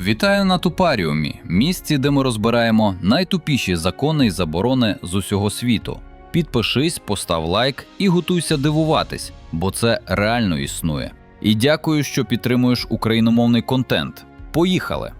Вітаю на Тупаріумі, місці, де ми розбираємо найтупіші закони і заборони з усього світу. Підпишись, постав лайк і готуйся дивуватись, бо це реально існує. І дякую, що підтримуєш україномовний контент. Поїхали!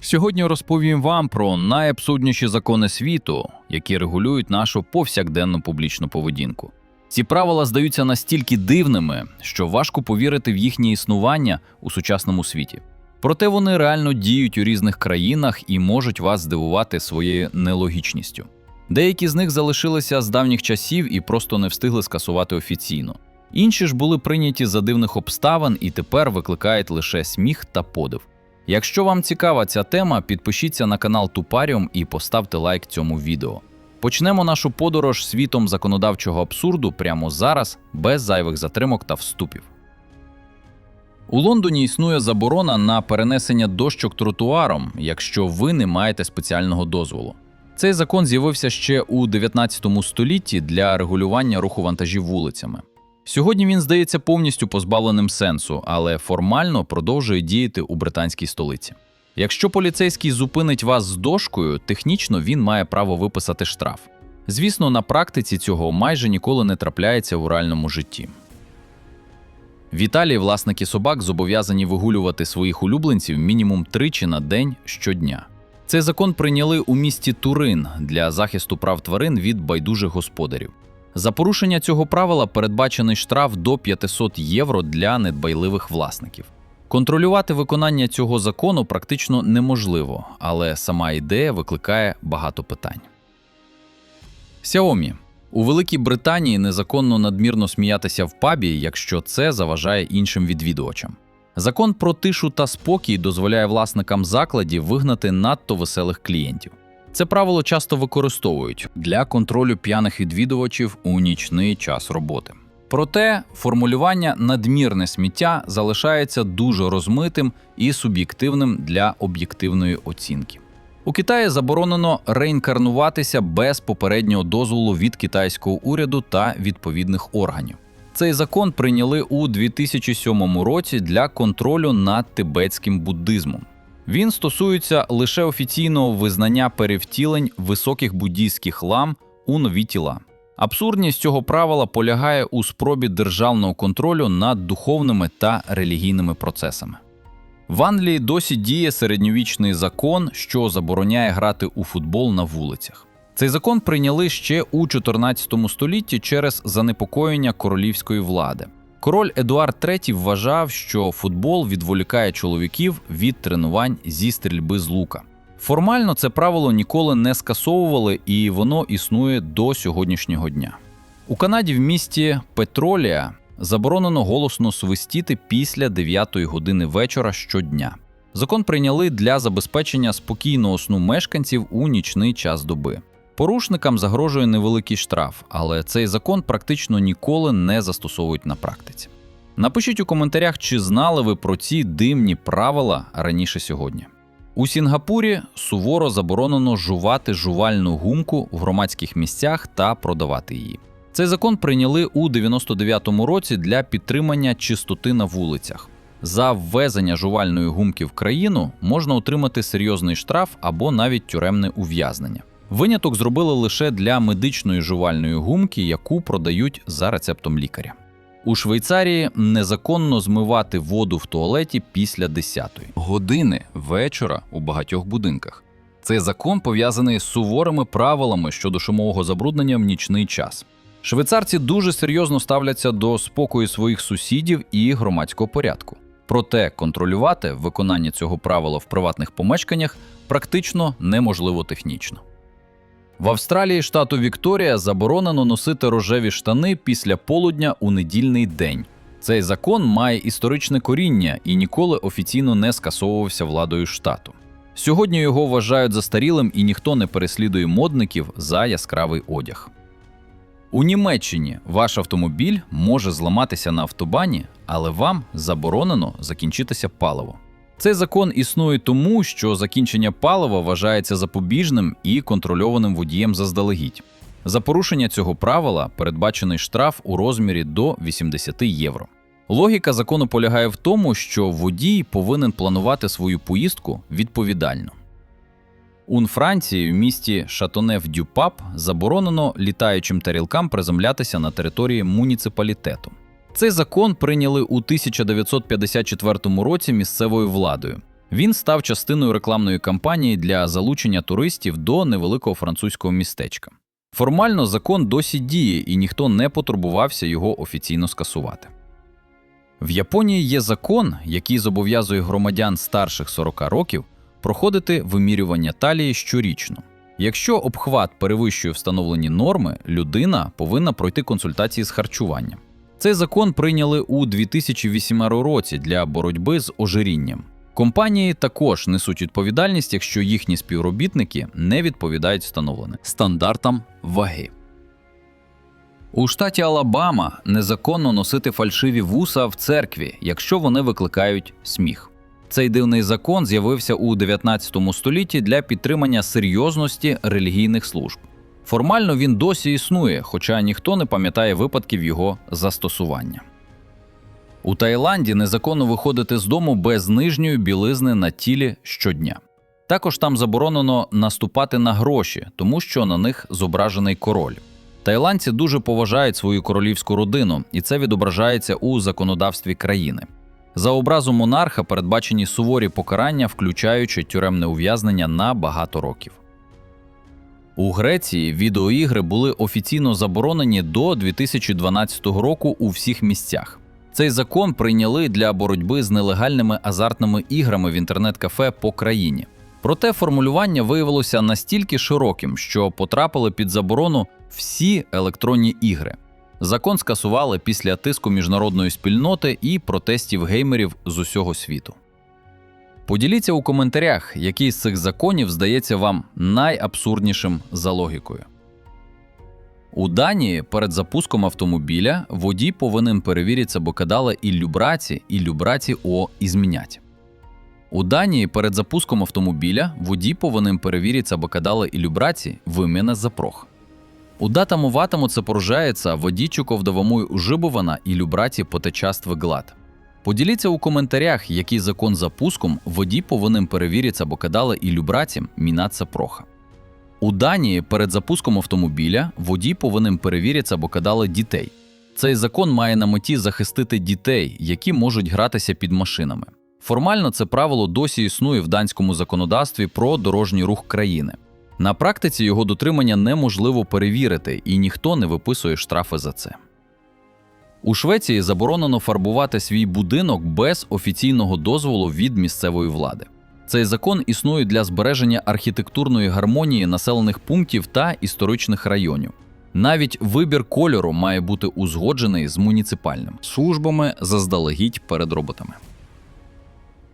Сьогодні розповім вам про найабсурдніші закони світу, які регулюють нашу повсякденну публічну поведінку. Ці правила здаються настільки дивними, що важко повірити в їхнє існування у сучасному світі. Проте вони реально діють у різних країнах і можуть вас здивувати своєю нелогічністю. Деякі з них залишилися з давніх часів і просто не встигли скасувати офіційно. Інші ж були прийняті за дивних обставин і тепер викликають лише сміх та подив. Якщо вам цікава ця тема, підпишіться на канал Тупаріум і поставте лайк цьому відео. Почнемо нашу подорож світом законодавчого абсурду прямо зараз, без зайвих затримок та вступів. У Лондоні існує заборона на перенесення дощок тротуаром, якщо ви не маєте спеціального дозволу. Цей закон з'явився ще у 19 столітті для регулювання руху вантажів вулицями. Сьогодні він здається повністю позбавленим сенсу, але формально продовжує діяти у британській столиці. Якщо поліцейський зупинить вас з дошкою, технічно він має право виписати штраф. Звісно, на практиці цього майже ніколи не трапляється у реальному житті. В Італії власники собак зобов'язані вигулювати своїх улюбленців мінімум тричі на день щодня. Цей закон прийняли у місті Турин для захисту прав тварин від байдужих господарів. За порушення цього правила передбачений штраф до 500 євро для недбайливих власників. Контролювати виконання цього закону практично неможливо, але сама ідея викликає багато питань. Xiaomi. У Великій Британії незаконно надмірно сміятися в пабі, якщо це заважає іншим відвідувачам. Закон про тишу та спокій дозволяє власникам закладів вигнати надто веселих клієнтів. Це правило часто використовують для контролю п'яних відвідувачів у нічний час роботи. Проте формулювання надмірне сміття залишається дуже розмитим і суб'єктивним для об'єктивної оцінки. У Китаї заборонено реінкарнуватися без попереднього дозволу від китайського уряду та відповідних органів. Цей закон прийняли у 2007 році для контролю над тибетським буддизмом. Він стосується лише офіційного визнання перевтілень високих буддійських лам у нові тіла. Абсурдність цього правила полягає у спробі державного контролю над духовними та релігійними процесами. В Англії досі діє середньовічний закон, що забороняє грати у футбол на вулицях. Цей закон прийняли ще у 14 столітті через занепокоєння королівської влади. Король Едуард III вважав, що футбол відволікає чоловіків від тренувань зі стрільби з лука. Формально це правило ніколи не скасовували, і воно існує до сьогоднішнього дня. У Канаді в місті Петролія заборонено голосно свистіти після 9 години вечора щодня. Закон прийняли для забезпечення спокійного сну мешканців у нічний час доби. Порушникам загрожує невеликий штраф, але цей закон практично ніколи не застосовують на практиці. Напишіть у коментарях, чи знали ви про ці дивні правила раніше сьогодні. У Сінгапурі суворо заборонено жувати жувальну гумку в громадських місцях та продавати її. Цей закон прийняли у 99-му році для підтримання чистоти на вулицях. За ввезення жувальної гумки в країну можна отримати серйозний штраф або навіть тюремне ув'язнення. Виняток зробили лише для медичної жувальної гумки, яку продають за рецептом лікаря. У Швейцарії незаконно змивати воду в туалеті після 10-ї години вечора у багатьох будинках. Цей закон пов'язаний з суворими правилами щодо шумового забруднення в нічний час. Швейцарці дуже серйозно ставляться до спокою своїх сусідів і громадського порядку. Проте контролювати виконання цього правила в приватних помешканнях практично неможливо технічно. В Австралії штату Вікторія заборонено носити рожеві штани після полудня у недільний день. Цей закон має історичне коріння і ніколи офіційно не скасовувався владою штату. Сьогодні його вважають застарілим і ніхто не переслідує модників за яскравий одяг. У Німеччині ваш автомобіль може зламатися на автобані, але вам заборонено закінчитися паливо. Цей закон існує тому, що закінчення палива вважається запобіжним і контрольованим водієм заздалегідь. За порушення цього правила передбачений штраф у розмірі до 80 євро. Логіка закону полягає в тому, що водій повинен планувати свою поїздку відповідально. У Франції в місті Шатонев-Дюпап заборонено літаючим тарілкам приземлятися на території муніципалітету. Цей закон прийняли у 1954 році місцевою владою. Він став частиною рекламної кампанії для залучення туристів до невеликого французького містечка. Формально закон досі діє, і ніхто не потурбувався його офіційно скасувати. В Японії є закон, який зобов'язує громадян старших 40 років проходити вимірювання талії щорічно. Якщо обхват перевищує встановлені норми, людина повинна пройти консультації з харчуванням. Цей закон прийняли у 2008 році для боротьби з ожирінням. Компанії також несуть відповідальність, якщо їхні співробітники не відповідають встановленим стандартам ваги. У штаті Алабама незаконно носити фальшиві вуса в церкві, якщо вони викликають сміх. Цей дивний закон з'явився у 19 столітті для підтримання серйозності релігійних служб. Формально він досі існує, хоча ніхто не пам'ятає випадків його застосування. У Таїланді незаконно виходити з дому без нижньої білизни на тілі щодня. Також там заборонено наступати на гроші, тому що на них зображений король. Таїландці дуже поважають свою королівську родину, і це відображається у законодавстві країни. За образу монарха передбачені суворі покарання, включаючи тюремне ув'язнення на багато років. У Греції відеоігри були офіційно заборонені до 2012 року у всіх місцях. Цей закон прийняли для боротьби з нелегальними азартними іграми в інтернет-кафе по країні. Проте формулювання виявилося настільки широким, що потрапили під заборону всі електронні ігри. Закон скасували після тиску міжнародної спільноти і протестів геймерів з усього світу. Поділіться у коментарях, який з цих законів здається вам найабсурднішим за логікою. У Данії перед запуском автомобіля водій повинен перевірити або і любраці, і любраці О ізмінять. У Данії перед запуском автомобіля водій повинен перевірити або і любраці виміна запрох. У датаму ватаму це порожається водічу ковдовому ужибувана і любраті потечастве глад. Поділіться у коментарях, який закон запуском водій повинен перевірити або і любраці мінаться проха. У Данії перед запуском автомобіля водій повинен перевірити або кадали дітей. Цей закон має на меті захистити дітей, які можуть гратися під машинами. Формально це правило досі існує в данському законодавстві про дорожній рух країни. На практиці його дотримання неможливо перевірити, і ніхто не виписує штрафи за це. У Швеції заборонено фарбувати свій будинок без офіційного дозволу від місцевої влади. Цей закон існує для збереження архітектурної гармонії населених пунктів та історичних районів. Навіть вибір кольору має бути узгоджений з муніципальними службами заздалегідь перед роботами.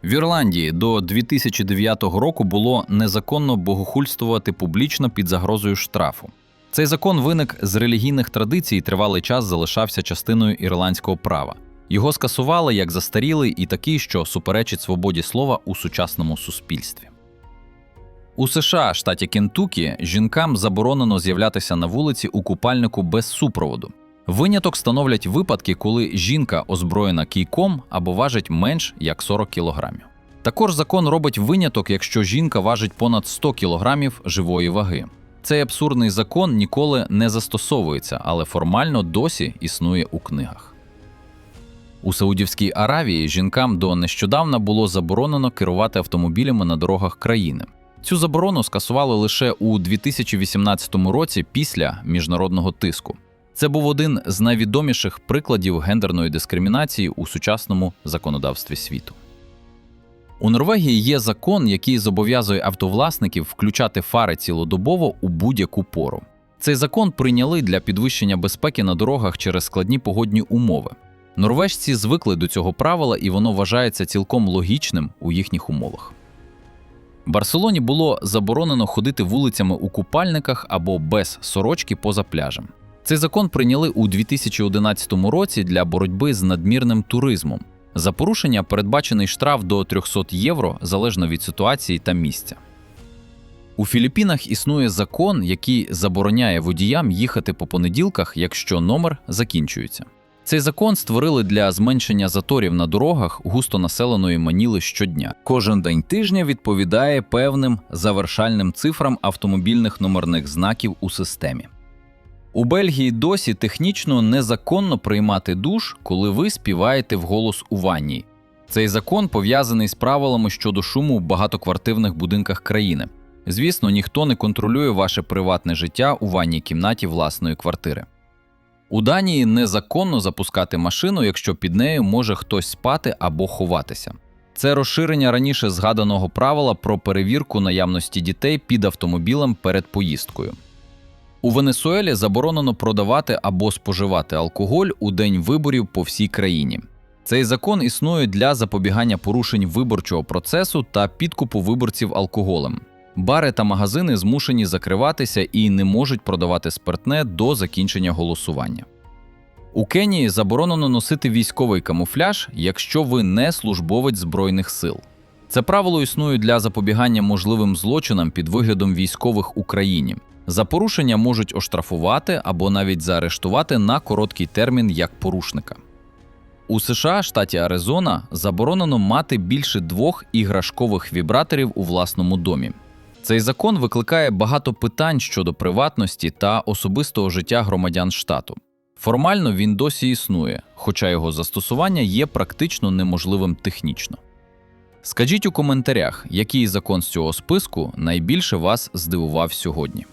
В Ірландії до 2009 року було незаконно богохульствувати публічно під загрозою штрафу. Цей закон виник з релігійних традицій і тривалий час залишався частиною ірландського права. Його скасували як застарілий і такий, що суперечить свободі слова у сучасному суспільстві. У США, штаті Кентукі, жінкам заборонено з'являтися на вулиці у купальнику без супроводу. Виняток становлять випадки, коли жінка озброєна кійком або важить менш як 40 кілограмів. Також закон робить виняток, якщо жінка важить понад 100 кілограмів живої ваги. Цей абсурдний закон ніколи не застосовується, але формально досі існує у книгах. У Саудівській Аравії жінкам до нещодавна було заборонено керувати автомобілями на дорогах країни. Цю заборону скасували лише у 2018 році після міжнародного тиску. Це був один з найвідоміших прикладів гендерної дискримінації у сучасному законодавстві світу. У Норвегії є закон, який зобов'язує автовласників включати фари цілодобово у будь-яку пору. Цей закон прийняли для підвищення безпеки на дорогах через складні погодні умови. Норвежці звикли до цього правила, і воно вважається цілком логічним у їхніх умовах. Барселоні було заборонено ходити вулицями у купальниках або без сорочки поза пляжем. Цей закон прийняли у 2011 році для боротьби з надмірним туризмом. За порушення передбачений штраф до 300 євро залежно від ситуації та місця. У Філіппінах існує закон, який забороняє водіям їхати по понеділках, якщо номер закінчується. Цей закон створили для зменшення заторів на дорогах густонаселеної Маніли щодня. Кожен день тижня відповідає певним завершальним цифрам автомобільних номерних знаків у системі. У Бельгії досі технічно незаконно приймати душ, коли ви співаєте вголос у ванні. Цей закон пов'язаний з правилами щодо шуму в багатоквартирних будинках країни. Звісно, ніхто не контролює ваше приватне життя у ванній кімнаті власної квартири. У Данії незаконно запускати машину, якщо під нею може хтось спати або ховатися. Це розширення раніше згаданого правила про перевірку наявності дітей під автомобілем перед поїздкою. У Венесуелі заборонено продавати або споживати алкоголь у день виборів по всій країні. Цей закон існує для запобігання порушень виборчого процесу та підкупу виборців алкоголем. Бари та магазини змушені закриватися і не можуть продавати спиртне до закінчення голосування. У Кенії заборонено носити військовий камуфляж, якщо ви не службовець Збройних сил. Це правило існує для запобігання можливим злочинам під виглядом військових у країні. За порушення можуть оштрафувати або навіть заарештувати на короткий термін як порушника. У США, штаті Аризона, заборонено мати більше двох іграшкових вібраторів у власному домі. Цей закон викликає багато питань щодо приватності та особистого життя громадян штату. Формально він досі існує, хоча його застосування є практично неможливим технічно. Скажіть у коментарях, який закон з цього списку найбільше вас здивував сьогодні.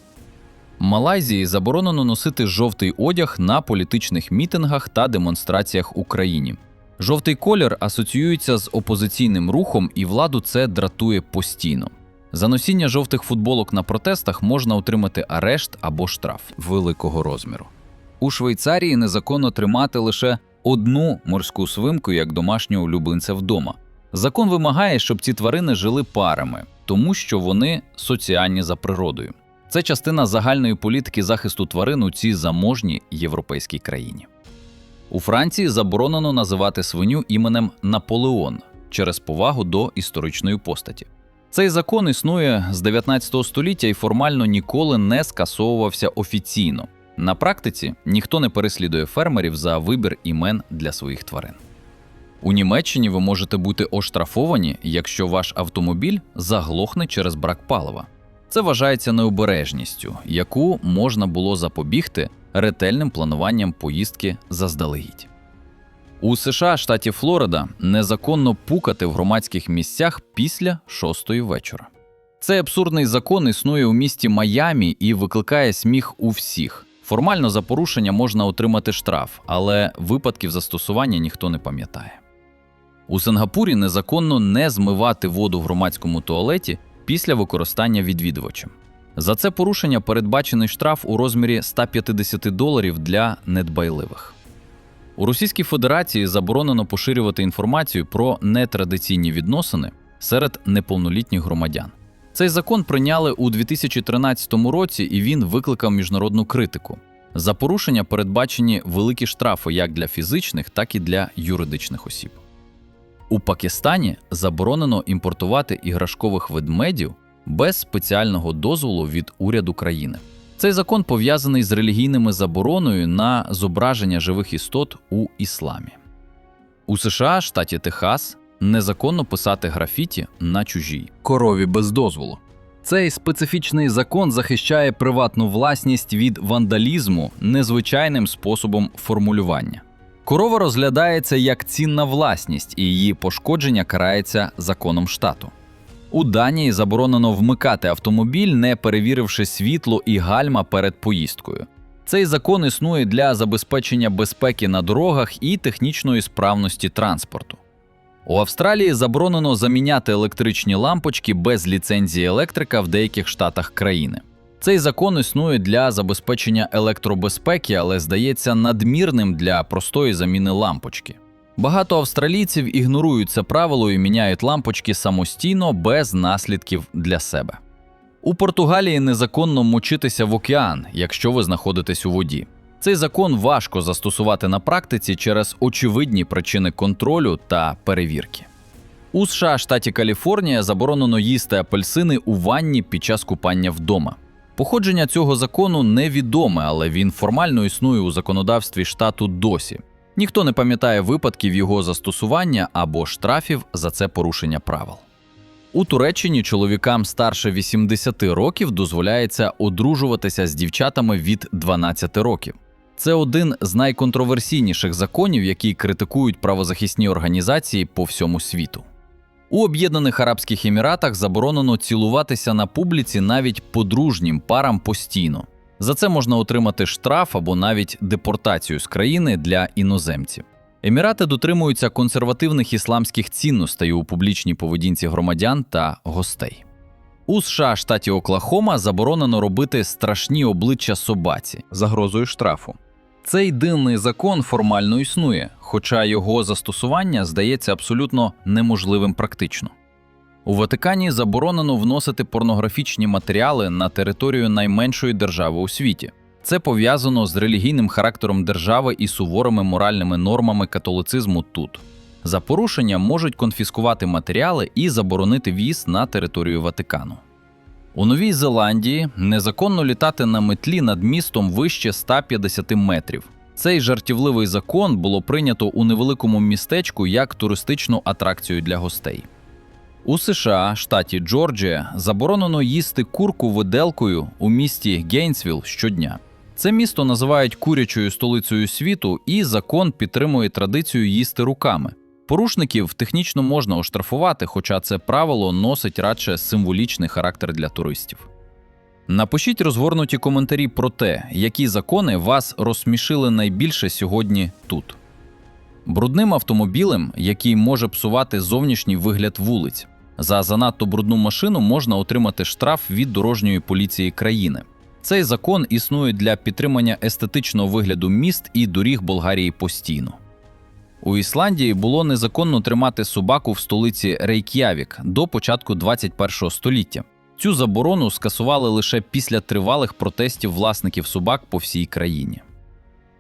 Малайзії заборонено носити жовтий одяг на політичних мітингах та демонстраціях у країні. Жовтий колір асоціюється з опозиційним рухом, і владу це дратує постійно. За носіння жовтих футболок на протестах можна отримати арешт або штраф великого розміру. У Швейцарії незаконно тримати лише одну морську свинку як домашнього улюбленця вдома. Закон вимагає, щоб ці тварини жили парами, тому що вони соціальні за природою. Це частина загальної політики захисту тварин у цій заможній європейській країні. У Франції заборонено називати свиню іменем Наполеон через повагу до історичної постаті. Цей закон існує з 19 століття і формально ніколи не скасовувався офіційно. На практиці ніхто не переслідує фермерів за вибір імен для своїх тварин. У Німеччині ви можете бути оштрафовані, якщо ваш автомобіль заглохне через брак палива. Це вважається необережністю, яку можна було запобігти ретельним плануванням поїздки заздалегідь. У США, штаті Флорида, незаконно пукати в громадських місцях після шостої вечора. Цей абсурдний закон існує у місті Майамі і викликає сміх у всіх. Формально за порушення можна отримати штраф, але випадків застосування ніхто не пам'ятає. У Сингапурі незаконно не змивати воду в громадському туалеті після використання відвідувачем. За це порушення передбачений штраф у розмірі 150 доларів для недбайливих. У Російській Федерації заборонено поширювати інформацію про нетрадиційні відносини серед неповнолітніх громадян. Цей закон прийняли у 2013 році, і він викликав міжнародну критику. За порушення передбачені великі штрафи як для фізичних, так і для юридичних осіб. У Пакистані заборонено імпортувати іграшкових ведмедів без спеціального дозволу від уряду країни. Цей закон пов'язаний з релігійними забороною на зображення живих істот у ісламі. У США, штаті Техас, незаконно писати графіті на чужій корові без дозволу. Цей специфічний закон захищає приватну власність від вандалізму незвичайним способом формулювання. Корова розглядається як цінна власність, і її пошкодження карається законом штату. У Данії заборонено вмикати автомобіль, не перевіривши світло і гальма перед поїздкою. Цей закон існує для забезпечення безпеки на дорогах і технічної справності транспорту. У Австралії заборонено заміняти електричні лампочки без ліцензії електрика в деяких штатах країни. Цей закон існує для забезпечення електробезпеки, але здається надмірним для простої заміни лампочки. Багато австралійців ігнорують це правило і міняють лампочки самостійно без наслідків для себе. У Португалії незаконно мочитися в океан, якщо ви знаходитесь у воді. Цей закон важко застосувати на практиці через очевидні причини контролю та перевірки. У США, штаті Каліфорнія, заборонено їсти апельсини у ванні під час купання вдома. Походження цього закону невідоме, але він формально існує у законодавстві штату досі. Ніхто не пам'ятає випадків його застосування або штрафів за це порушення правил. У Туреччині чоловікам старше 80 років дозволяється одружуватися з дівчатами від 12 років. Це один з найконтроверсійніших законів, які критикують правозахисні організації по всьому світу. У Об'єднаних Арабських Еміратах заборонено цілуватися на публіці навіть подружнім парам постійно. За це можна отримати штраф або навіть депортацію з країни для іноземців. Емірати дотримуються консервативних ісламських цінностей у публічній поведінці громадян та гостей. У США штаті Оклахома заборонено робити страшні обличчя собаці загрозою штрафу. Цей дивний закон формально існує, хоча його застосування здається абсолютно неможливим практично. У Ватикані заборонено вносити порнографічні матеріали на територію найменшої держави у світі. Це пов'язано з релігійним характером держави і суворими моральними нормами католицизму тут. За порушення можуть конфіскувати матеріали і заборонити в'їзд на територію Ватикану. У Новій Зеландії незаконно літати на метлі над містом вище 150 метрів. Цей жартівливий закон було прийнято у невеликому містечку як туристичну атракцію для гостей. У США, штаті Джорджія, заборонено їсти курку виделкою у місті Гейнсвіл щодня. Це місто називають курячою столицею світу, і закон підтримує традицію їсти руками. Порушників технічно можна оштрафувати, хоча це правило носить радше символічний характер для туристів. Напишіть розгорнуті коментарі про те, які закони вас розсмішили найбільше сьогодні тут. Брудним автомобілем, який може псувати зовнішній вигляд вулиць. За занадто брудну машину можна отримати штраф від дорожньої поліції країни. Цей закон існує для підтримання естетичного вигляду міст і доріг Болгарії постійно. У Ісландії було незаконно тримати собаку в столиці Рейк'явік до початку 21 століття. Цю заборону скасували лише після тривалих протестів власників собак по всій країні.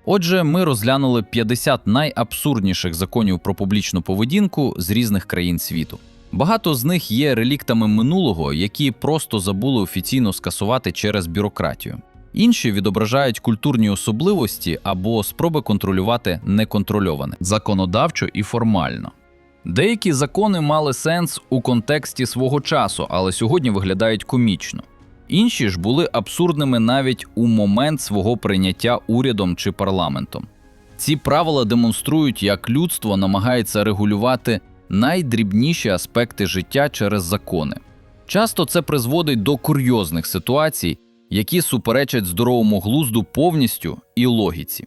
Отже, ми розглянули 50 найабсурдніших законів про публічну поведінку з різних країн світу. Багато з них є реліктами минулого, які просто забули офіційно скасувати через бюрократію. Інші відображають культурні особливості або спроби контролювати неконтрольоване законодавчо і формально. Деякі закони мали сенс у контексті свого часу, але сьогодні виглядають комічно. Інші ж були абсурдними навіть у момент свого прийняття урядом чи парламентом. Ці правила демонструють, як людство намагається регулювати найдрібніші аспекти життя через закони. Часто це призводить до курйозних ситуацій, які суперечать здоровому глузду повністю і логіці.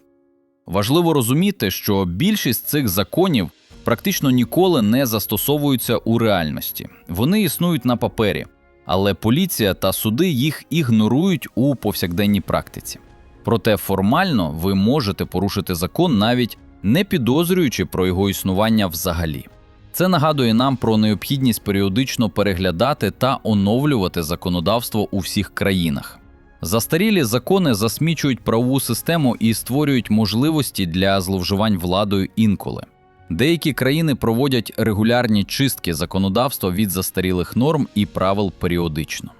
Важливо розуміти, що більшість цих законів практично ніколи не застосовуються у реальності. Вони існують на папері, але поліція та суди їх ігнорують у повсякденній практиці. Проте формально ви можете порушити закон, навіть не підозрюючи про його існування взагалі. Це нагадує нам про необхідність періодично переглядати та оновлювати законодавство у всіх країнах. Застарілі закони засмічують правову систему і створюють можливості для зловживань владою інколи. Деякі країни проводять регулярні чистки законодавства від застарілих норм і правил періодично.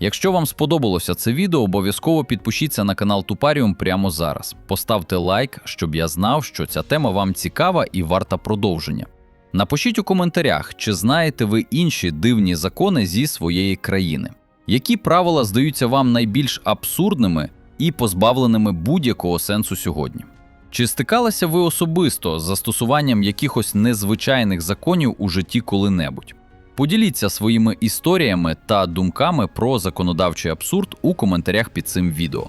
Якщо вам сподобалося це відео, обов'язково підпишіться на канал Тупаріум прямо зараз. Поставте лайк, щоб я знав, що ця тема вам цікава і варта продовження. Напишіть у коментарях, чи знаєте ви інші дивні закони зі своєї країни. Які правила здаються вам найбільш абсурдними і позбавленими будь-якого сенсу сьогодні? Чи стикалися ви особисто з застосуванням якихось незвичайних законів у житті коли-небудь? Поділіться своїми історіями та думками про законодавчий абсурд у коментарях під цим відео.